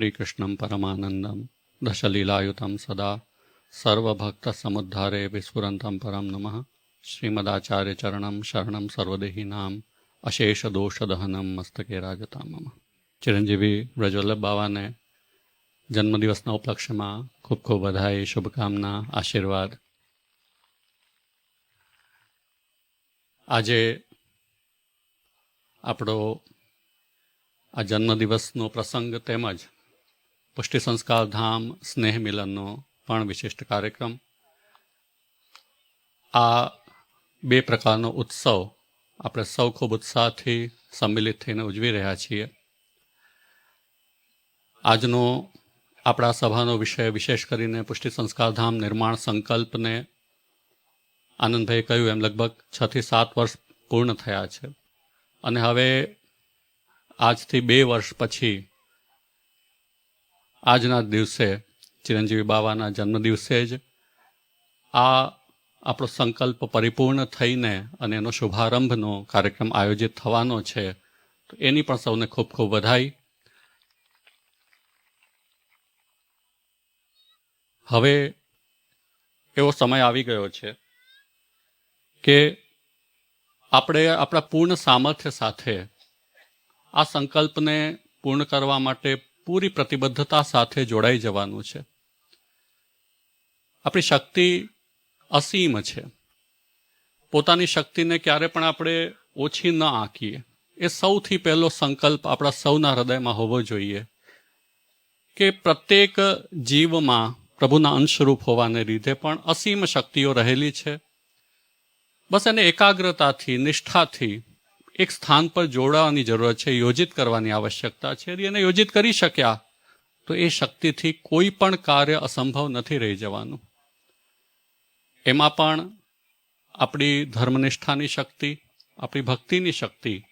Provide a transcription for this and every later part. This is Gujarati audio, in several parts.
श्रीकृष्णं परमानन्दं दशलीलायुतं सदा सर्वभक्तसमुद्धारे विस्फुरन्तं परं नमः श्रीमदाचार्यचरणं शरणं સર્વદેહીનામ અશેષ દોષદહનમ મસ્તકે રાજતા મમ ચિરંજીવી વ્રજવલ્લભ બાવાને જન્મદિવસના ઉપલક્ષ્યમાં ખૂબ ખૂબ બધાઈ શુભકામના આશીર્વાદ આજે આપણો આ જન્મદિવસનો પ્રસંગ તેમજ પુષ્ટિ સંસ્કાર ધામ સ્નેહ મિલનનો પણ વિશિષ્ટ કાર્યક્રમ. આ બે પ્રકારનો ઉત્સવ આપણે સૌ ખૂબ ઉત્સાહથી સંમિલિત થઈને ઉજવી રહ્યા છીએ. આજનો આપણા સભાનો વિષય વિશેષ કરીને પુષ્ટિ સંસ્કાર ધામ નિર્માણ સંકલ્પને આનંદભાઈ કહ્યું, એમ લગભગ છ થી સાત વર્ષ પૂર્ણ થયા છે. અને હવે આજથી બે વર્ષ પછી આજના દિવસે, ચિરંજીવી બાવાના જન્મદિવસે જ આ આપણો સંકલ્પ પરિપૂર્ણ થઈને અને એનો શુભારંભનો કાર્યક્રમ આયોજિત થવાનો છે, તો એની પણ સૌને ખૂબ ખૂબ વધાઈ. હવે એવો સમય આવી ગયો છે કે આપણે આપણા પૂર્ણ સામર્થ્ય સાથે આ સંકલ્પને પૂર્ણ કરવા માટે પૂરી પ્રતિબદ્ધતા સાથે જોડાઈ જવાનું છે. આપણી શક્તિ અસીમ છે. પોતાની શક્તિને ક્યારે પણ આપણે ઓછી ન આંકીએ. એ સૌથી પહેલો સંકલ્પ આપણા સૌના હૃદયમાં હોવો જોઈએ કે પ્રત્યેક જીવમાં પ્રભુના અંશરૂપ હોવાને લીધે પણ અસીમ શક્તિઓ રહેલી છે. બસ એને એકાગ્રતાથી, નિષ્ઠાથી એક સ્થાન પર જોડાવાની જરૂરત છે, યોજિત કરવાની આવશ્યકતા છે. એને યોજિત કરી શક્યા, તો એ શક્તિથી કોઈ પણ કાર્ય અસંભવ નથી રહી જવાનું. એમાં પણ આપણી ધર્મનિષ્ઠાની શક્તિ, આપણી ભક્તિની શક્તિ,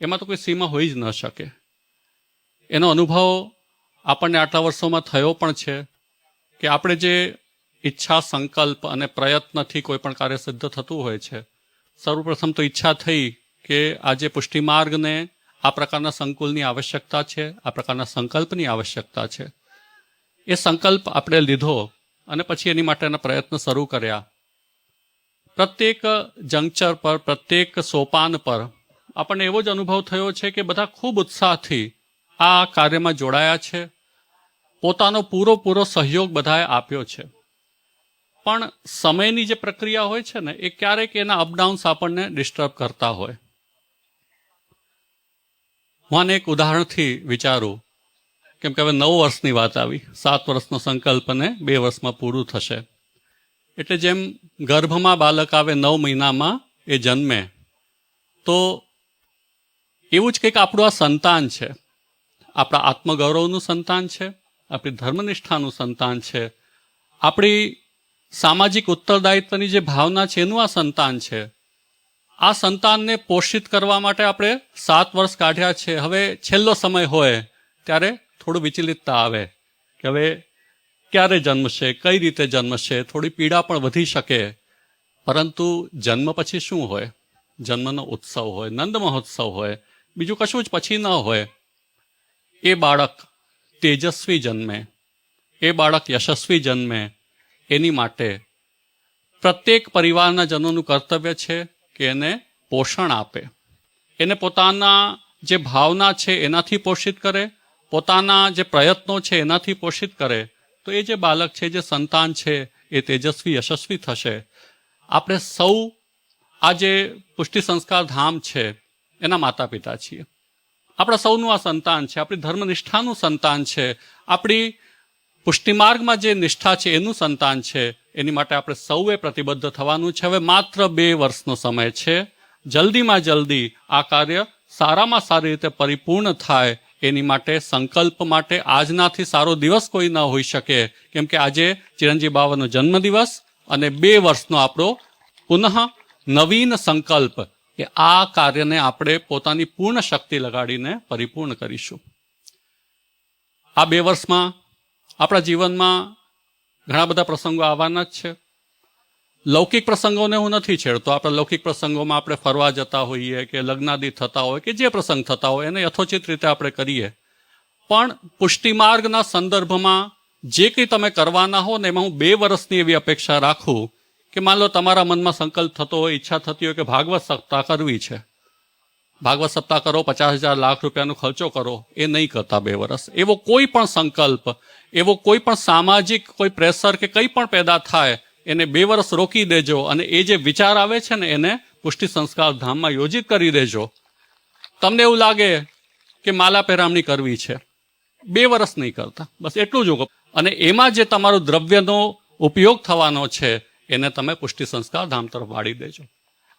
એમાં તો કોઈ સીમા હોઈ જ ન શકે. એનો અનુભવ આપણને આટલા વર્ષોમાં થયો પણ છે કે આપણે જે ઈચ્છા, સંકલ્પ અને પ્રયત્નથી કોઈ પણ કાર્ય સિદ્ધ થતું હોય છે સર્વપ્રથમ તો ઈચ્છા થઈ કે આજે પુષ્ટિમાર્ગને આ પ્રકારના સંકુલની આવશ્યકતા છે, આ પ્રકારના સંકલ્પની આવશ્યકતા છે. એ સંકલ્પ આપણે લીધો અને પછી એની માટેના પ્રયત્ન શરૂ કર્યા. પ્રત્યેક જંકચર પર, પ્રત્યેક સોપાન પર આપણને એવો જ અનુભવ થયો છે કે બધા ખૂબ ઉત્સાહથી આ કાર્યમાં જોડાયા છે. પોતાનો પૂરો પૂરો સહયોગ બધાએ આપ્યો છે. પણ સમયની જે પ્રક્રિયા હોય છે ને, એ ક્યારેક એના અપડાઉન્સ આપણને ડિસ્ટર્બ કરતા હોય. હું આને એક ઉદાહરણથી વિચારું. કેમ કે હવે નવ વર્ષની વાત આવી. સાત વર્ષનો સંકલ્પ અને બે વર્ષમાં પૂરું થશે. એટલે જેમ ગર્ભમાં બાળક આવે નવ મહિનામાં એ જન્મે, તો એવું જ કંઈક આપણું આ સંતાન છે. આપણા આત્મગૌરવનું સંતાન છે, આપણી ધર્મનિષ્ઠાનું સંતાન છે. આપણી સામાજિક ઉત્તરદાયિત્વની જે ભાવના છે, એનું આ સંતાન છે. આ સંતાનને પોષિત કરવા માટે આપણે સાત વર્ષ કાઢ્યા છે. હવે છેલ્લો સમય હોય ત્યારે થોડું વિચલિતતા આવે કે હવે ક્યારે જન્મશે, કઈ રીતે જન્મશે, થોડી પીડા પણ વધી શકે. પરંતુ જન્મ પછી શું હોય? જન્મનો ઉત્સવ હોય, નંદ મહોત્સવ હોય, બીજું કશું જ પછી ન હોય. એ બાળક તેજસ્વી જન્મે. એ બાળક યશસ્વી જન્મે. એની માટે પ્રત્યેક પરિવારના જનોનું કર્તવ્ય છે કે એને પોષણ આપે. એને પોતાના જે ભાવના છે એનાથી પોષિત કરે, પોતાના જે પ્રયત્નો છે એનાથી પોષિત કરે. તો એ જે બાળક છે, જે સંતાન છે, એ તેજસ્વી, યશસ્વી થશે. આપણે સૌ આ જે પુષ્ટિ સંસ્કાર ધામ છે, એના માતા પિતા છીએ. આપણા સૌનું આ સંતાન છે, આપણી ધર્મનિષ્ઠાનું સંતાન છે. આપણી પુષ્ટિમાર્ગમાં જે નિષ્ઠા છે, એનું સંતાન છે, એની માટે આપણે સૌએ પ્રતિબદ્ધ થવાનું છે. હવે માત્ર બે વર્ષનો સમય છે. જલ્દીમાં જલ્દી આ કાર્ય સારામાં સારી રીતે પરિપૂર્ણ થાય, એની માટે સંકલ્પ માટે આજનાથી સારો દિવસ કોઈ ન હોઈ શકે. કેમ કે આજે ચિરંજી બાવાનો જન્મદિવસ અને બે વર્ષનો આપણો પુનઃ નવીન સંકલ્પ કે આ કાર્યને આપણે પોતાની પૂર્ણ શક્તિ લગાડીને પરિપૂર્ણ કરીશું. આ બે વર્ષમાં આપણા જીવનમાં ઘણા બધા પ્રસંગો આવવાના જ છે. લૌકિક પ્રસંગોને હું નથી છેડતો. આપણે લૌકિક પ્રસંગોમાં આપણે ફરવા જતા હોઈએ કે લગ્નાદિ થતા હોય કે જે પ્રસંગ થતા હોય, એને યથોચિત રીતે આપણે કરીએ. પણ પુષ્ટિમાર્ગના સંદર્ભમાં જે કંઈ તમે કરવાના હો ને એમાં હું બે વર્ષની એવી અપેક્ષા રાખું કે માન લો તમારા મનમાં સંકલ્પ થતો હોય, ઈચ્છા થતી હોય કે ભાગવત સત્તા કરવી છે. ભાગવત સપ્તાહ કરો, પચાસ હજાર લાખ રૂપિયાનો ખર્ચો કરો, એ નહીં કરતા બે વર્ષ એવો કોઈ પણ સંકલ્પ, એવો કોઈ પણ સામાજિક કોઈ પ્રેશર કે કંઈ પણ પેદા થાય, એને બે વર્ષ રોકી દેજો અને એ જે વિચાર આવે છે ને, એને પુષ્ટિ સંસ્કાર ધામમાં યોજિત કરી દેજો. તમને એવું લાગે કે માલા પહેરામણી કરવી છે? બે વર્ષ નહીં કરતા. બસ એટલું જ. અને એમાં જે તમારો દ્રવ્યનો ઉપયોગ થવાનો છે, એને તમે પુષ્ટિ સંસ્કાર ધામ તરફ વાળી દેજો.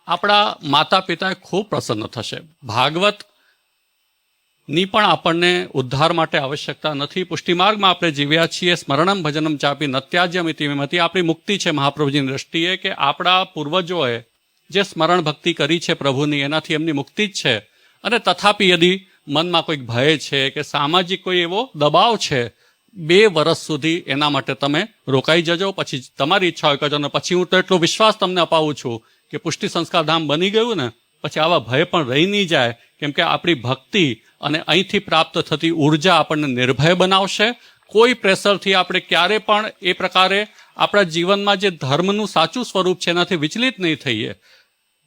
આપણા માતા પિતા ખૂબ પ્રસન્ન થશે. ભાગવતની પણ આપણને ઉદ્ધાર માટે આવશ્યકતા નથી. પુષ્ટિમાર્ગમાં આપણે જીવ્યા છીએ, સ્મરણમ ભજનમ ચાપી નત્યાજ્યમ ઇતિમતી આપણી મુક્તિ છે મહાપ્રભુજીની દ્રષ્ટિએ કે આપણા પૂર્વજોએ જે સ્મરણ ભક્તિ કરી છે પ્રભુની, એનાથી એમની મુક્તિ જ છે. અને તથાપી યદિ મનમાં કોઈક ભય છે કે સામાજિક કોઈ એવો દબાવ છે, બે વર્ષ સુધી એના માટે તમે રોકાઈ જજો. પછી તમારી ઈચ્છા હોય કરજો અને પછી હું તો એટલો વિશ્વાસ તમને અપાવું છું કે પુષ્ટિ સંસ્કાર ધામ બની ગયું ને, પછી આવા ભય પણ રહી નહીં જાય. કેમ કે આપણી ભક્તિ અને અહીંથી પ્રાપ્ત થતી ઊર્જા આપણને નિર્ભય બનાવશે. કોઈ પ્રેશરથી આપણે ક્યારે પણ એ પ્રકારે આપણા જીવનમાં જે ધર્મનું સાચું સ્વરૂપ છે, એનાથી વિચલિત નહીં થઈએ.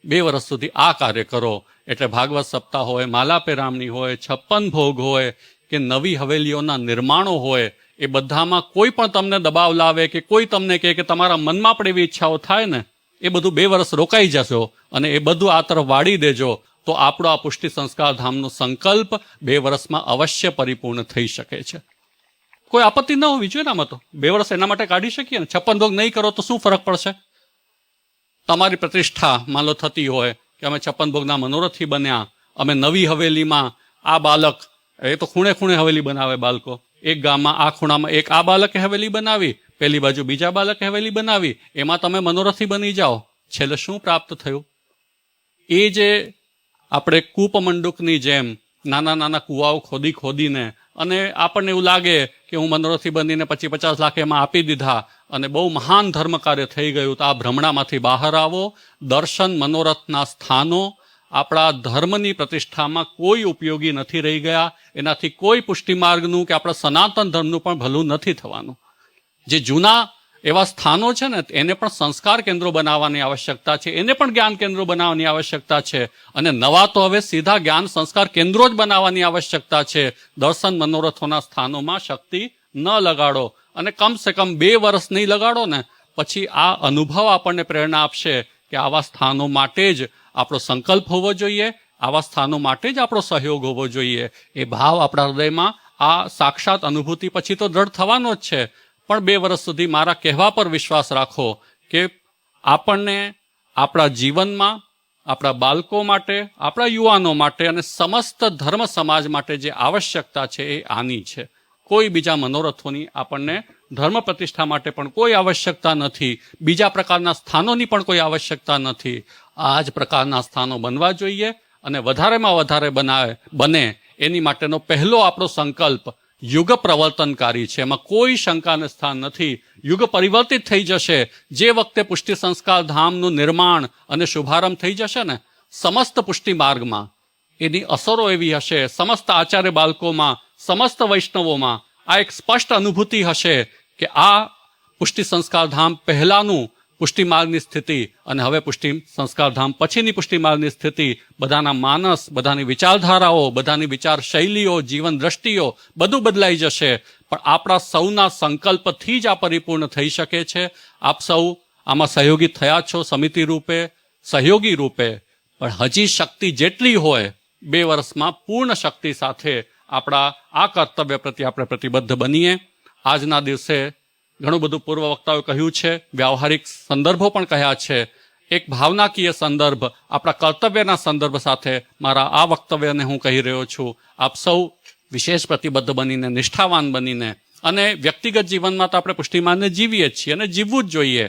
બે વર્ષ સુધી આ કાર્ય કરો. એટલે ભાગવત સપ્તાહ હોય, માલા પેરામણી હોય, છપ્પન ભોગ હોય, કે નવી હવેલીઓના નિર્માણો હોય, એ બધામાં કોઈ પણ તમને દબાવ લાવે કે કોઈ તમને કહે કે તમારા મનમાં પણ એવી ઈચ્છાઓ થાય ને એ બધું બે વર્ષ રોકાઈ જશો અને એ બધું આ તરફ વાળી દેજો, તો આપણો આ પુષ્ટિ સંસ્કાર ધામનો સંકલ્પ બે વર્ષમાં અવશ્ય પરિપૂર્ણ થઈ શકે છે. કોઈ આપત્તિ ન હોવી જોઈએ આમાં તો બે વર્ષ એના માટે કાઢી શકીએ ને? છપ્પન ભોગ નહીં કરો તો શું ફરક પડશે? તમારી પ્રતિષ્ઠા માન લો થતી હોય કે અમે છપ્પન ભોગના મનોરથી બન્યા, અમે નવી હવેલીમાં આ બાલક, એ તો ખૂણે ખૂણે હવેલી બનાવે બાળકો. એક ગામમાં, આ ખૂણામાં એક આ બાલકે હવેલી બનાવી પેલી બાજુ બીજા બાલક હવેલી બનાવી, એમાં તમે મનોરથી બની જાઓ. છેલ્લે શું પ્રાપ્ત થયું? એ જે આપણે કૂપમંડુકની જેમ નાના નાના કૂવાઓ ખોદી ખોદીને, અને આપણને એવું લાગે કે હું મનોરથી બનીને પછી પચાસ લાખ એમાં આપી દીધા, અને બહુ મહાન ધર્મ કાર્ય થઈ ગયું, તો આ ભ્રમણામાંથી બહાર આવો. દર્શન મનોરથના સ્થાનો આપણા ધર્મની પ્રતિષ્ઠામાં કોઈ ઉપયોગી નથી રહી ગયા. એનાથી કોઈ પુષ્ટિમાર્ગનું કે આપણા સનાતન ધર્મનું પણ ભલું નથી થવાનું. જે જૂના એવા સ્થાનો છે ને, એને પણ સંસ્કાર કેન્દ્રો બનાવવાની આવશ્યકતા છે, એને પણ જ્ઞાન કેન્દ્રો બનાવવાની આવશ્યકતા છે, અને નવા તો હવે સીધા જ્ઞાન સંસ્કાર કેન્દ્રો જ બનાવવાની આવશ્યકતા છે. દર્શન મનોરથોના સ્થાનોમાં શક્તિ ન લગાડો, અને કમસે કમ બે વર્ષ નહીં લગાડો ને, પછી આ અનુભવ આપણને પ્રેરણા આપશે કે આવા સ્થાનો માટે જ આપણો સંકલ્પ હોવો જોઈએ, આવા સ્થાનો માટે જ આપણો સહયોગ હોવો જોઈએ. એ ભાવ આપણા હૃદયમાં આ સાક્ષાત અનુભૂતિ પછી તો દ્રઢ થવાનો જ છે. પણ બે વર્ષ સુધી મારા કહેવા પર વિશ્વાસ રાખો કે આપણને આપણા જીવનમાં, આપણા બાળકો માટે, આપણા યુવાનો માટે અને સમસ્ત ધર્મ સમાજ માટે જે આવશ્યકતા છે એ આની છે. કોઈ બીજા મનોરથોની આપણને ધર્મ પ્રતિષ્ઠા માટે પણ કોઈ આવશ્યકતા નથી. બીજા પ્રકારના સ્થાનોની પણ કોઈ આવશ્યકતા નથી. આ જ પ્રકારના સ્થાનો બનવા જોઈએ અને વધારેમાં વધારે બનાવે, બને. એની માટેનો પહેલો આપણો સંકલ્પ યુગ પ્રવર્તનકારી છે. એમાં કોઈ શંકાને સ્થાન નથી. યુગ પરિવર્તિત થઈ જશે. જે વખતે પુષ્ટિ સંસ્કાર ધામનું નિર્માણ અને શુભારંભ થઈ જશે ને, સમસ્ત પુષ્ટિ માર્ગમાં એની અસરો એવી હશે. સમસ્ત આચાર્ય બાળકોમાં, સમસ્ત વૈષ્ણવોમાં આ એક સ્પષ્ટ અનુભૂતિ હશે કે આ પુષ્ટિ સંસ્કાર ધામ પહેલાનું પુષ્ટિ માર્ગની સ્થિતિ અને હવે પુષ્ટિ સંસ્કારધામ પછીની પુષ્ટિ માર્ગની સ્થિતિ, બધાના માનસ, બધાની વિચારધારાઓ, બધાની વિચાર શૈલીઓ જીવન દ્રષ્ટિઓ બધું બદલાઈ જશે. પણ આપણા સૌના સંકલ્પથી જ આ પરિપૂર્ણ થઈ શકે છે. આપ સૌ આમાં સહયોગી થયા છો સમિતિ રૂપે, સહયોગી રૂપે. પણ હજી શક્તિ જેટલી હોય, બે વર્ષમાં પૂર્ણ શક્તિ સાથે આપણા આ કર્તવ્ય પ્રત્યે આપણે પ્રતિબદ્ધ બનીએ. આજના દિવસે ઘણું બધું પૂર્વ વક્તાઓએ કહ્યું છે, વ્યવહારિક સંદર્ભો પણ કહ્યા છે. એક ભાવનાકીય સંદર્ભ, આપણા કર્તવ્યના સંદર્ભ સાથે મારા આ વક્તવ્યને હું કહી રહ્યો છું. આપ સૌ વિશેષ પ્રતિબદ્ધ બનીને, નિષ્ઠાવાન બનીને અને વ્યક્તિગત જીવનમાં તો આપણે પુષ્ટિમાનને જીવીએ જ છીએ અને જીવવું જ જોઈએ.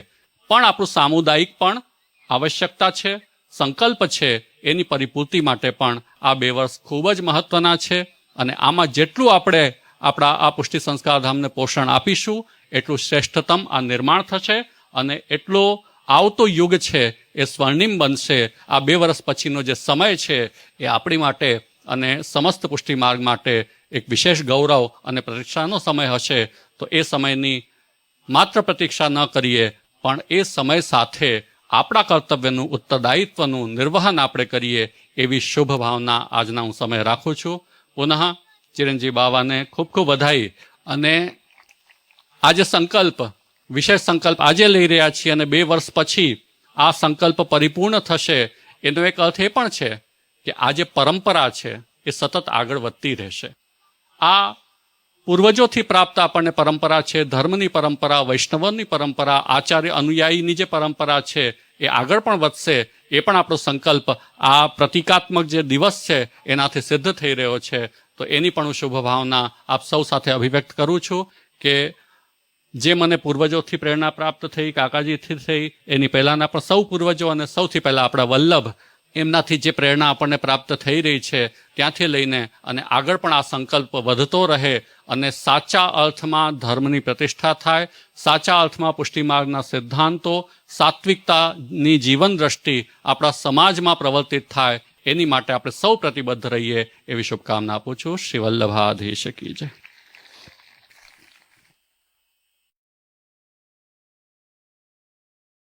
પણ આપણું સામુદાયિક પણ આવશ્યકતા છે, સંકલ્પ છે, એની પરિપૂર્તિ માટે પણ આ બે વર્ષ ખૂબ જ મહત્વના છે અને આમાં જેટલું આપણે આપણા આ પુષ્ટિ સંસ્કાર ધામને પોષણ આપીશું એટલું શ્રેષ્ઠતમ આ નિર્માણ થશે અને એટલો આવતો યુગ છે એ સ્વર્ણિમ બનશે. આ બે વર્ષ પછીનો જે સમય છે એ આપણી માટે અને સમસ્ત પુષ્ટિ માર્ગ માટે એક વિશેષ ગૌરવ અને પ્રતીક્ષાનો સમય હશે. તો એ સમયની માત્ર પ્રતીક્ષા ન કરીએ, પણ એ સમય સાથે આપણા કર્તવ્યનું, ઉત્તરદાયિત્વનું નિર્વહન આપણે કરીએ એવી શુભ ભાવના આજના હું સમય રાખું છું. પુનઃ ચિરંજીવ બાવાને ખૂબ ખૂબ વધાઈ અને આજે સંકલ્પ, વિશેષ સંકલ્પ આજે લઈ રહ્યા છીએ અને બે વર્ષ પછી આ સંકલ્પ પરિપૂર્ણ થશે. એનો એક અર્થ એ પણ છે કે આ જે પરંપરા છે એ સતત આગળ વધતી રહેશે. આ પૂર્વજોથી પ્રાપ્ત આપણને પરંપરા છે, ધર્મની પરંપરા, વૈષ્ણવની પરંપરા, આચાર્ય અનુયાયીની જે પરંપરા છે એ આગળ પણ વધશે. એ પણ આપણો સંકલ્પ. આ પ્રતિકાત્મક જે દિવસ છે એનાથી સિદ્ધ થઈ રહ્યો છે. તો એની પણ હું શુભ ભાવના આપ સૌ સાથે અભિવ્યક્ત કરું છું કે જે મને પૂર્વજોથી પ્રેરણા પ્રાપ્ત થઈ, કાકાજીથી થઈ, એની પહેલાંના પણ સૌ પૂર્વજો અને સૌથી પહેલાં આપણા વલ્લભ, એમનાથી જે પ્રેરણા આપણને પ્રાપ્ત થઈ રહી છે, ત્યાંથી લઈને અને આગળ પણ આ સંકલ્પ વધતો રહે અને સાચા અર્થમાં ધર્મની પ્રતિષ્ઠા થાય, સાચા અર્થમાં પુષ્ટિમાર્ગના સિદ્ધાંતો, સાત્વિકતાની જીવન દ્રષ્ટિ આપણા સમાજમાં પ્રવર્તિત થાય, એની માટે આપણે સૌ પ્રતિબદ્ધ રહીએ એવી શુભકામના આપું છું. શ્રી વલ્લભાધીશ કી જય.